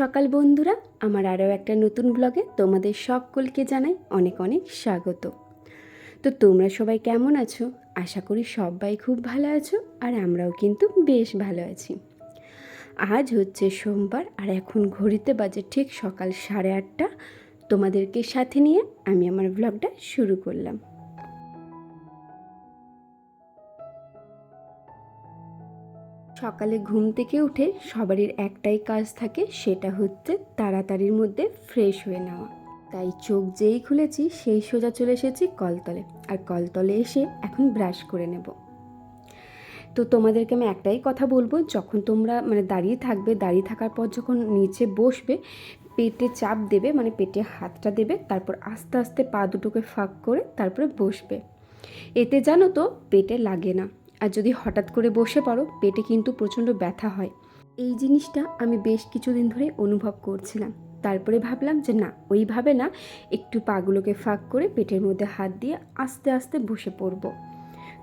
সকাল বন্ধুরা, আমার আরও একটা নতুন ব্লগে তোমাদের সকলকে জানাই অনেক অনেক স্বাগত। তো তোমরা সবাই কেমন আছো? আশা করি সবাই খুব ভালো আছো আর আমরাও কিন্তু বেশ ভালো আছি। আজ হচ্ছে সোমবার আর এখন ঘড়িতে বাজে ঠিক সকাল সাড়ে আটটা। তোমাদেরকে সাথে নিয়ে আমি আমার ব্লগটা শুরু করলাম। সকালে ঘুম থেকে উঠে সবারই একটাই কাজ থাকে, সেটা হচ্ছে তাড়াতাড়ির মধ্যে ফ্রেশ হয়ে নেওয়া। তাই চোখ যেই খুলেছি, সেই সোজা চলে এসেছি কলতলে। আর কলতলে এসে এখন ব্রাশ করে নেব। তো তোমাদেরকে আমি একটাই কথা বলব, যখন তোমরা মানে দাঁড়িয়ে থাকবে, দাঁড়িয়ে থাকার পর যখন নিচে বসবে, পেটে চাপ দেবে মানে পেটে হাতটা দেবে, তারপর আস্তে আস্তে পা দুটোকে ফাঁক করে তারপরে বসবে। এতে জানো তো পেটে লাগে না। আর যদি হঠাৎ করে বসে পড়ো পেটে কিন্তু প্রচণ্ড ব্যথা হয়। এই জিনিসটা আমি বেশ কিছুদিন ধরে অনুভব করছিলাম। তারপরে ভাবলাম যে না, ওইভাবে না, একটু পাগুলোকে ফাঁক করে পেটের মধ্যে হাত দিয়ে আস্তে আস্তে বসে পড়ব।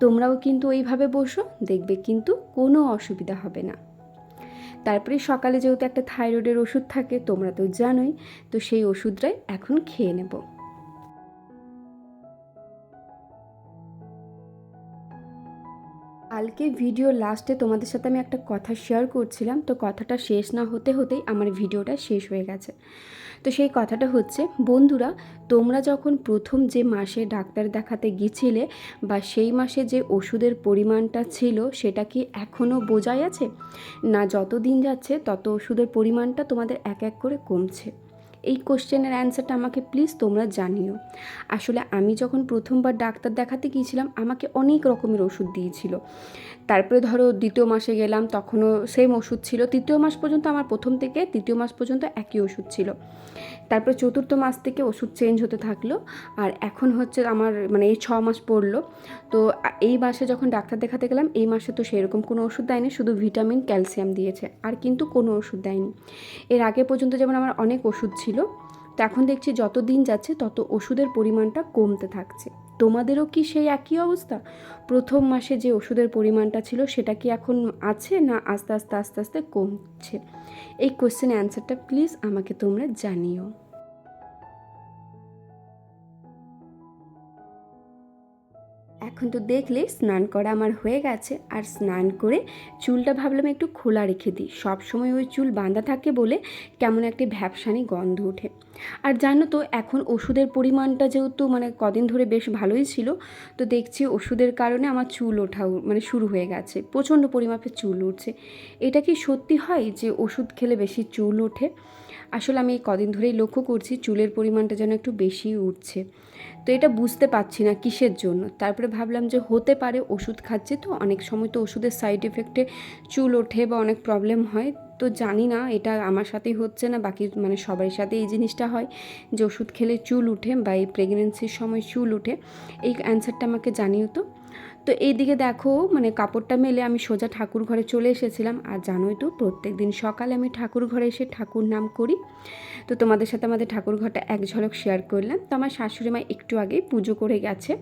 তোমরাও কিন্তু ওইভাবে বসো, দেখবে কিন্তু কোনো অসুবিধা হবে না। তারপরে সকালে যেহেতু একটা থাইরয়েডের ওষুধ থাকে, তোমরা তো জানোই, তো সেই ওষুধটাই এখন খেয়ে নেব। কালকে ভিডিও লাস্টে তোমাদের সাথে আমি একটা কথা শেয়ার করছিলাম। তো কথাটা শেষ না হতে হতেই আমার ভিডিওটা শেষ হয়ে গেছে। তো সেই কথাটা হচ্ছে, বন্ধুরা, তোমরা যখন প্রথম যে মাসে ডাক্তার দেখাতে গিয়েছিলে বা সেই মাসে যে ওষুধের পরিমাণটা ছিল, সেটা কি এখনও বোঝাই আছে? না যত দিন যাচ্ছে, তত ওষুধের পরিমাণটা তোমাদের এক এক করে কমছে। এই কোশ্চেনের অ্যান্সারটা আমাকে প্লিজ তোমরা জানিও। আসলে আমি যখন প্রথমবার ডাক্তার দেখাতে গিয়েছিলাম, আমাকে অনেক রকমের ওষুধ দিয়েছিল। তারপরে ধরো দ্বিতীয় মাসে গেলাম, তখনও সেম ওষুধ ছিল। তৃতীয় মাস পর্যন্ত আমার প্রথম থেকে তৃতীয় মাস পর্যন্ত একই ওষুধ ছিল। তারপরে চতুর্থ মাস থেকে ওষুধ চেঞ্জ হতে থাকল। আর এখন হচ্ছে আমার মানে এই ছ মাস পড়ল। তো এই মাসে যখন ডাক্তার দেখাতে গেলাম, এই মাসে তো সেরকম কোনো ওষুধ দেয়নি, শুধু ভিটামিন, ক্যালসিয়াম দিয়েছে। আর কিন্তু কোনো ওষুধ দেয়নি। এর আগে পর্যন্ত যেমন আমার অনেক ওষুধ ছিল তো এখন দেখছি যত দিন যাচ্ছে, তত ওষুধের পরিমাণটা কমতে থাকছে। তোমাদেরও কি সেই একই অবস্থা? প্রথম মাসে যে ওষুধের পরিমাণটা ছিল, সেটা কি এখন আছে না আস্তে আস্তে আস্তে আস্তে কমছে? এই কোশ্চেনের অ্যান্সারটা প্লিজ আমাকে তোমরা জানিও। এখন তো দেখলে স্নান করা আমার হয়ে গেছে। আর স্নান করে চুলটা ভাবলাম একটু খোলা রেখে দিই। সব সময় ওই চুল বাঁধা থাকে বলে কেমন একটি ভ্যাপসানি গন্ধ ওঠে। আর জানো তো, এখন ওষুধের পরিমাণটা যেহেতু মানে কদিন ধরে বেশ ভালোই ছিল, তো দেখছি ওষুধের কারণে আমার চুল ওঠা মানে শুরু হয়ে গেছে। প্রচণ্ড পরিমাপে চুল উঠছে। এটা কি সত্যি হয় যে ওষুধ খেলে বেশি চুল ওঠে? আসলে আমি কদিন ধরেই লক্ষ্য করছি চুলের পরিমাণটা যেন একটু বেশি উঠছে। তো এটা বুঝতে পারছি না কিসের জন্য। তারপরে ভাবলাম যে হতে পারে ওষুধ খাচ্ছে তো, অনেক সময় তো ওষুধের সাইড এফেক্টে চুল ওঠে বা অনেক প্রবলেম হয়। তো জানি না, এটা আমার সাথেই হচ্ছে না, বাকি মানে সবার সাথে এই জিনিসটা হয় যে ওষুধ খেলে চুল উঠে বা এই প্রেগনেন্সির সময় চুল উঠে। এই অ্যান্সারটা আমাকে জানিও তো। তো এইদিকে দেখো মানে কাপড়টা মেলে আমি সোজা ঠাকুর ঘরে চলে এসেছিলাম। আর জানোই তো, প্রত্যেক দিন সকালে আমি ঠাকুর ঘরে এসে ঠাকুর নাম করি। তো তোমাদের সাথে আমাদের ঠাকুর ঘরটা এক ঝলক শেয়ার করলাম। তো আমার শাশুড়ি মা একটু আগেই পুজো করে গেছে।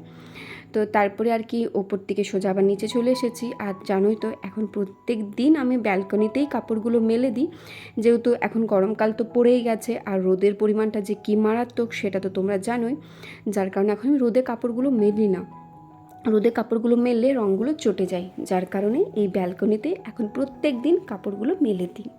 তো তারপরে আর কি ওপর থেকে সোজা আবার নিচে চলে এসেছি। আর জানোই তো, এখন প্রত্যেক দিন আমি ব্যালকনিতেই কাপড়গুলো মেলে দিই। যেহেতু এখন গরমকাল তো পড়েই গেছে, আর রোদের পরিমাণটা যে কী মারাত্মক সেটা তো তোমরা জানোই। যার কারণে এখন আমি রোদে কাপড়গুলো মেলি না। রোদে কাপড়গুলো মেললে রঙগুলো চটে যায়, যার কারণে এই ব্যালকনিতে এখন প্রত্যেক দিন কাপড়গুলো মেলে দিই।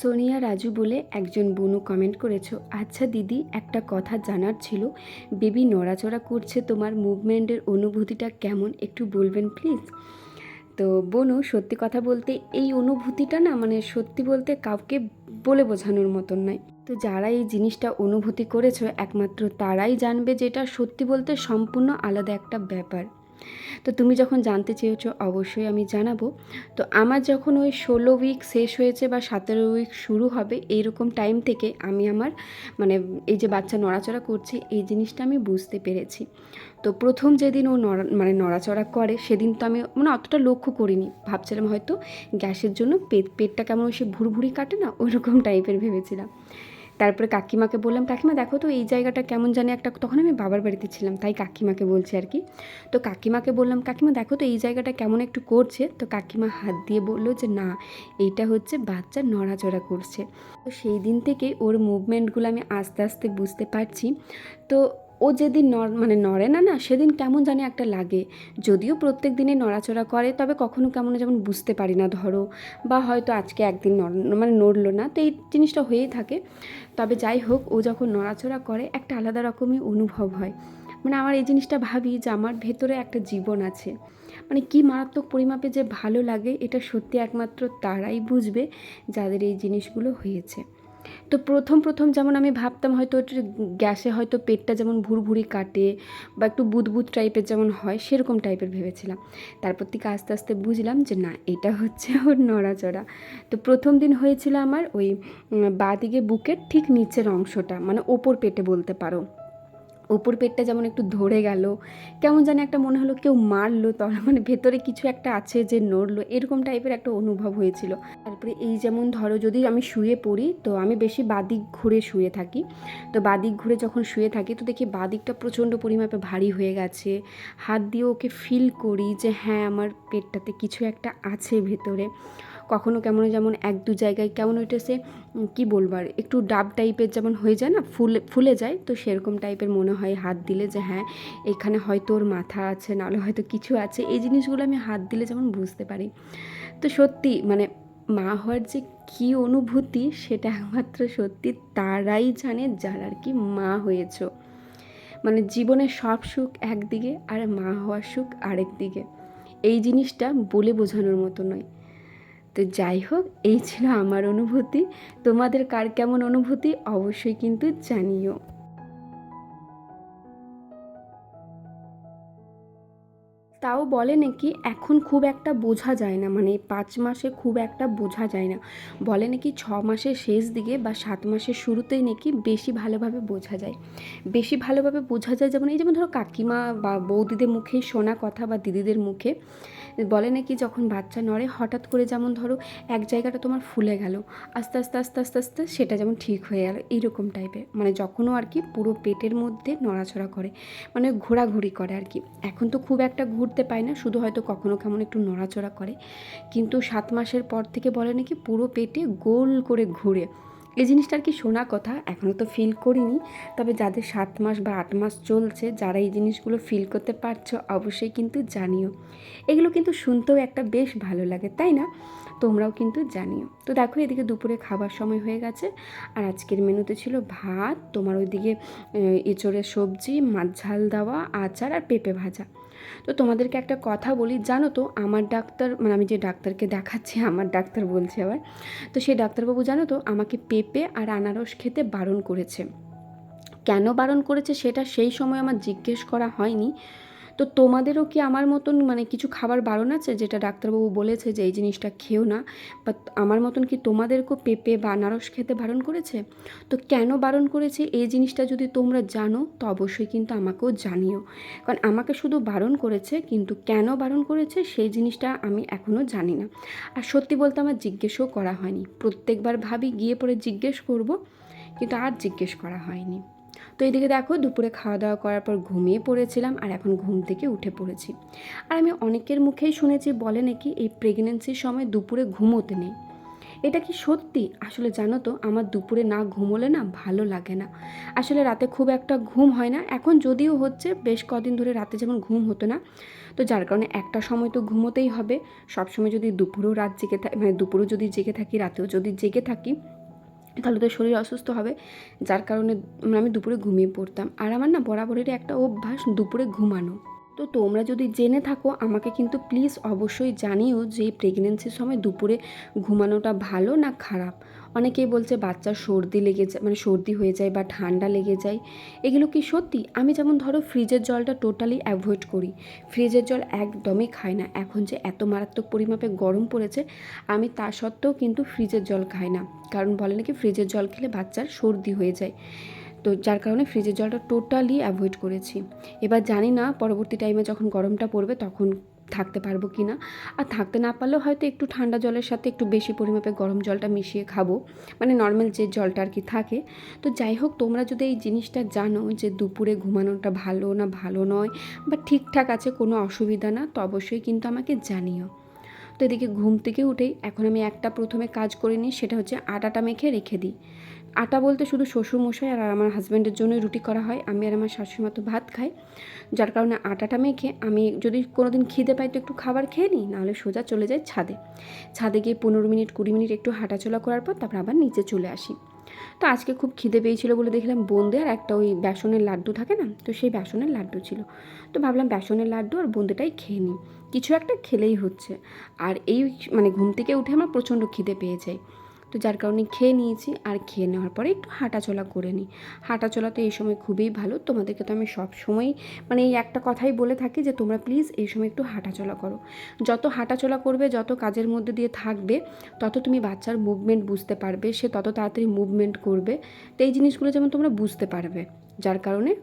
সোনিয়া, রাজু বলে একজন বনু কমেন্ট করেছ আচ্ছা দিদি, একটা কথা জানার ছিল। বেবি নড়াচড়া করছে, তোমার মুভমেন্টের অনুভূতিটা কেমন? একটু বলবেন প্লিজ তো বনু, সত্যি কথা বলতে এই অনুভূতিটা না মানে সত্যি বলতে কাউকে বলে বোঝানোর মতন নয়। তো যারা এই জিনিসটা অনুভূতি করেছ, একমাত্র তারাই জানবে যেটা সত্যি বলতে সম্পূর্ণ আলাদা একটা ব্যাপার। তো তুমি যখন জানতে চেয়েছো, অবশ্যই আমি জানাব। তো আমার যখন ওই ষোলো উইক শেষ হয়েছে বা সতেরো উইক শুরু হবে, এইরকম টাইম থেকে আমি আমার মানে এই যে বাচ্চা নড়াচড়া করছে, এই জিনিসটা আমি বুঝতে পেরেছি। তো প্রথম যেদিন ও নড়া মানে নড়াচড়া করে, সেদিন তো আমি মানে অতটা লক্ষ্য করিনি। ভাবছিলাম হয়তো গ্যাসের জন্য পেট, পেটটা কেমন সে ভুরভুরি কাটে না? ওই রকম টাইপের ভেবেছিলাম। তারপরে কাকিমাকে বললাম, কাকিমা, দেখো তো এই জায়গাটা কেমন জানি একটা তখন আমি বাবার বাড়িতে ছিলাম, তাই কাকিমাকে বলছি আর কি। তো কাকিমাকে বললাম, কাকিমা, দেখো তো এই জায়গাটা কেমন একটু করছে? তো কাকিমা হাত দিয়ে বলল যে, না, এইটা হচ্ছে বাচ্চা নড়াচড়া করছে। তো সেই দিন থেকে ওর মুভমেন্টগুলো আমি আস্তে আস্তে বুঝতে পারছি। তো ও যেদিন নড় মানে নড়ে না না, সেদিন কেমন জানি একটা লাগে। যদিও প্রত্যেক দিনে নড়াচড়া করে, তবে কখনো কেমন যেমন বুঝতে পারি না, ধরো। বা হয়তো আজকে একদিন মানে নড়লো না, তো এই জিনিসটা হয়েই থাকে। তবে যাই হোক, ও যখন নড়াচড়া করে, একটা আলাদা রকমই অনুভব হয়। মানে আমার এই জিনিসটা ভাবি যে আমার ভেতরে একটা জীবন আছে। মানে কি মারাত্মক পরিমাপে যে ভালো লাগে, এটা সত্যি একমাত্র তারাই বুঝবে যাদের এই জিনিসগুলো হয়েছে। তো প্রথম প্রথম যেমন আমি ভাবতাম হয়তো গ্যাসে হয়তো পেটটা যেমন ভুরভুরি কাটে বা একটু বুদবুদ টাইপের যেমন হয়, সেরকম টাইপের ভেবেছিলাম। তারপর থেকে আস্তে আস্তে বুঝলাম যে না, এটা হচ্ছে ওর নড়াচড়া। তো প্রথম দিন হয়েছিল আমার ওই বাঁ দিকে বুকের ঠিক নিচের অংশটা মানে ওপর পেটে বলতে পারো। ওপর পেটটা যেমন একটু ধরে গেল, কেমন জানি একটা মনে হলো কেউ মারলো, তার মানে ভেতরে কিছু একটা আছে যে নড়লো, এরকম টাইপের একটা অনুভব হয়েছিল। তারপরে এই যেমন ধরো যদি আমি শুয়ে পড়ি, তো আমি বেশি বাদিক ঘুরে শুয়ে থাকি। তো বাদিক ঘুরে যখন শুয়ে থাকি, তো দেখি বাদিকটা প্রচণ্ড পরিমাপে ভারী হয়ে গেছে। হাত দিয়ে ওকে ফিল করি যে হ্যাঁ আমার পেটটাতে কিছু একটা আছে ভেতরে। কখনো কেমন যেমন এক দু জায়গায় কেমন ওইটা সে কী বলবার একটু ডাব টাইপের যেমন হয়ে যায় না? ফুলে ফুলে যায়। তো সেরকম টাইপের মনে হয় হাত দিলে যে হ্যাঁ এখানে হয়তো ওর মাথা আছে, নাহলে হয়তো কিছু আছে। এই জিনিসগুলো আমি হাত দিলে যেমন বুঝতে পারি। তো সত্যি মানে মা হওয়ার যে কী অনুভূতি, সেটা একমাত্র সত্যি তারাই জানে যারা আর কি মা হয়েছ। মানে জীবনের সব সুখ একদিকে আর মা হওয়ার সুখ আরেক দিকে। এই জিনিসটা বলে বোঝানোর মতো নয়। তো যাই হোক, এই ছিল আমার অনুভূতি। তোমাদের কার কেমন অনুভূতি অবশ্যই কিন্তু জানিও। তাও বলে নাকি এখন খুব একটা বোঝা যায় না মানে পাঁচ মাসে খুব একটা বোঝা যায় না। বলে নাকি ছ মাসের শেষ দিকে বা সাত মাসের শুরুতেই নাকি বেশি ভালোভাবে বোঝা যায়। বেশি ভালোভাবে বোঝা যায় যেমন এই যেমন ধরো কাকিমা বা বৌদিদের মুখেই শোনা কথা বা দিদিদের মুখে বলে নাকি যখন বাচ্চা নড়ে, হঠাৎ করে যেমন ধরো এক জায়গাটা তোমার ফুলে গেল, আস্তে আস্তে আস্তে আস্তে আস্তে সেটা যেমন ঠিক হয়ে গেল, এইরকম টাইপের মানে যখনও আর কি পুরো পেটের মধ্যে নড়াচড়া করে মানে ঘোরাঘুরি করে আর কি। এখন তো খুব একটা ঘুরতে পায় না, শুধু হয়তো কখনো কেমন একটু নড়াচড়া করে। কিন্তু সাত মাসের পর থেকে বলে নাকি পুরো পেটে গোল করে ঘুরে। এই জিনিসটা আর কি শোনা কথা? এখনও তো ফিল করিনি। তবে যাদের সাত মাস বা আট মাস চলছে, যারা এই জিনিসগুলো ফিল করতে পারছ, অবশ্যই কিন্তু জানিও। এগুলো কিন্তু শুনতেও একটা বেশ ভালো লাগে, তাই না? তোমরাও কিন্তু জানিও। তো দেখো, এদিকে দুপুরে খাবার সময় হয়ে গেছে। আর আজকের মেনুতে ছিল ভাত, তোমার ওইদিকে এঁচড়ের সবজি, মাছ ঝাল দেওয়া, আচার আর পেঁপে ভাজা। তো তোমাদেরকে একটা কথা বলি, জানো তো আমার ডাক্তার মানে আমি যে ডাক্তারকে দেখাচ্ছি, আমার ডাক্তার বলছে আবার, তো সেই ডাক্তারবাবু জানো তো আমাকে পেঁপে আর আনারস খেতে বারণ করেছে। কেন বারণ করেছে সেটা সেই সময় আমার জিজ্ঞেস করা হয়নি তো তোমাদেরও কি আমার মতন মানে কিছু খাবার বারণ আছে? যেটা ডাক্তারবাবু বলেছে যে এই জিনিসটা খেও না। বা আমার মতন কি তোমাদেরকেও পেঁপে বা আনারস খেতে বারণ করেছে? তো কেন বারণ করেছে? এই জিনিসটা যদি তোমরা জানো, তো অবশ্যই কিন্তু আমাকেও জানিও। কারণ আমাকে শুধু বারণ করেছে, কিন্তু কেন বারণ করেছে, সেই জিনিসটা আমি এখনও জানি না। আর সত্যি বলতে আমার জিজ্ঞেসও করা হয়নি। প্রত্যেকবার ভাবি গিয়ে পরে জিজ্ঞেস করব, কিন্তু আর জিজ্ঞেস করা হয়নি। তো এদিকে দেখো, দুপুরে খাওয়া দাওয়া করার পর ঘুমিয়ে পড়েছিলাম আর এখন ঘুম থেকে উঠে পড়েছি। আর আমি অনেকের মুখেই শুনেছি, বলে নাকি এই প্রেগনেন্সির সময় দুপুরে ঘুমোতে নেই। এটা কি সত্যি? আসলে জানো তো, আমার দুপুরে না ঘুমোলে না ভালো লাগে না। আসলে রাতে খুব একটা ঘুম হয় না। এখন যদিও হচ্ছে, বেশ কদিন ধরে রাতে যেমন ঘুম হতো না, তো যার কারণে একটা সময় তো ঘুমোতেই হবে। সবসময় যদি দুপুরেও রাত জেগে থাকি মানে দুপুরেও যদি জেগে থাকি, রাতেও যদি জেগে থাকি তাহলে তো শরীর অসুস্থ হবে, যার কারণে আমি দুপুরে ঘুমিয়ে পড়তাম। আর আমার না বরাবরের একটা অভ্যাস, দুপুরে ঘুমানো। তো তোমরা যদি জেনে থাকো, আমাকে কিন্তু প্লিজ অবশ্যই জানিও যে প্রেগনেন্সির সময় দুপুরে ঘুমানোটা ভালো না খারাপ। অনেকেই বলছে বাচ্চার সর্দি লেগে যায় মানে সর্দি হয়ে যায় বা ঠান্ডা লেগে যায়। এগুলো কি সত্যি? আমি যেমন ধরো ফ্রিজের জলটা টোটালি অ্যাভয়েড করি। ফ্রিজের জল একদমই খাই না। এখন যে এত মারাত্মক পরিমাপে গরম পড়েছে, আমি তা সত্ত্বেও কিন্তু ফ্রিজের জল খাই না। কারণ বলে নাকি ফ্রিজের জল খেলে বাচ্চার সর্দি হয়ে যায়। তো যার কারণে ফ্রিজের জলটা টোটালি অ্যাভয়েড করেছি। এবার জানি না, পরবর্তী টাইমে যখন গরমটা পড়বে, তখন থাকতে পারব কি না আর থাকতে না পারলেও হয়তো একটু ঠান্ডা জলের সাথে একটু বেশি পরিমাপে গরম জলটা মিশিয়ে খাব। মানে নর্মাল যে জলটা আর কি থাকে। তো যাই হোক, তোমরা যদি এই জিনিসটা জানো যে দুপুরে ঘুমানোটা ভালো না ভালো নয় বা ঠিকঠাক আছে, কোনো অসুবিধা না, তো অবশ্যই কিন্তু আমাকে জানিও। তো এদিকে ঘুম থেকে উঠেই এখন আমি একটা প্রথমে কাজ করে নিই, সেটা হচ্ছে আটাটা মেখে রেখে দিই। আটা বলতে শুধু শ্বশুরমশাই আর আমার হাজব্যান্ডের জন্যই রুটি করা হয়। আমি আর আমার শাশুড়ি মতো ভাত খাই। যার কারণে আটাটা মেখে আমি যদি কোনো দিন খিদে পাই তো একটু খাবার খেয়ে নিই, নাহলে সোজা চলে যাই ছাদে। ছাদে গিয়ে পনেরো মিনিট, কুড়ি মিনিট একটু হাঁটাচলা করার পর তারপর আবার নিচে চলে আসি। তো আজকে খুব খিদে পেয়েছিল বলে দেখলাম বোঁদে আর একটা ওই বেসনের লাড্ডু থাকে না, তো সেই বেসনের লাড্ডু ছিল। তো ভাবলাম বেসনের লাড্ডু আর বোঁদেটাই খেয়ে নিই। কিছু একটা খেলেই হচ্ছে। আর এই মানে ঘুম থেকে উঠে আমার প্রচণ্ড খিদে পেয়ে যায়। তো যার কারণে খেয়ে নিয়েছি আর খেয়ে নেওয়ার পরে একটু হাঁটাচলা করে নিই। হাঁটাচলা তো এই সময় খুবই ভালো। তোমাদেরকে তো আমি সব সময় মানে এই একটা কথাই বলে থাকি যে তোমরা প্লিজ এই সময় একটু হাঁটাচলা করো। যত হাঁটাচলা করবে, যত কাজের মধ্যে দিয়ে থাকবে, তত তুমি বাচ্চার মুভমেন্ট বুঝতে পারবে। সে তত তাড়াতাড়ি মুভমেন্ট করবে। তো এই জিনিসগুলো যেমন তোমরা বুঝতে পারবে। যার কারণে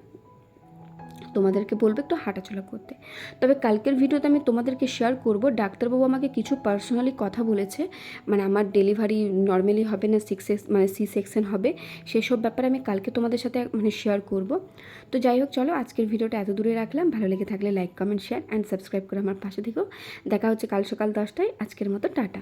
তোমাদেরকে বলব একটু হাঁটাচলা করতে। তবে কালকের ভিডিওতে আমি তোমাদেরকে শেয়ার করব, ডাক্তারবাবু আমাকে কিছু পার্সোনালি কথা বলেছে মানে আমার ডেলিভারি নর্মালি হবে না সিক্স মানে সি সেকশন হবে, সেসব ব্যাপারে আমি কালকে তোমাদের সাথে মানে শেয়ার করব। তো যাই হোক, চলো আজকের ভিডিওটা এত দূরে রাখলাম, ভালো লেগে থাকলে like comment share and subscribe করে আমার পাশে থেকেও দেখা হচ্ছে কাল সকাল দশটায়, আজকের মতো টাটা।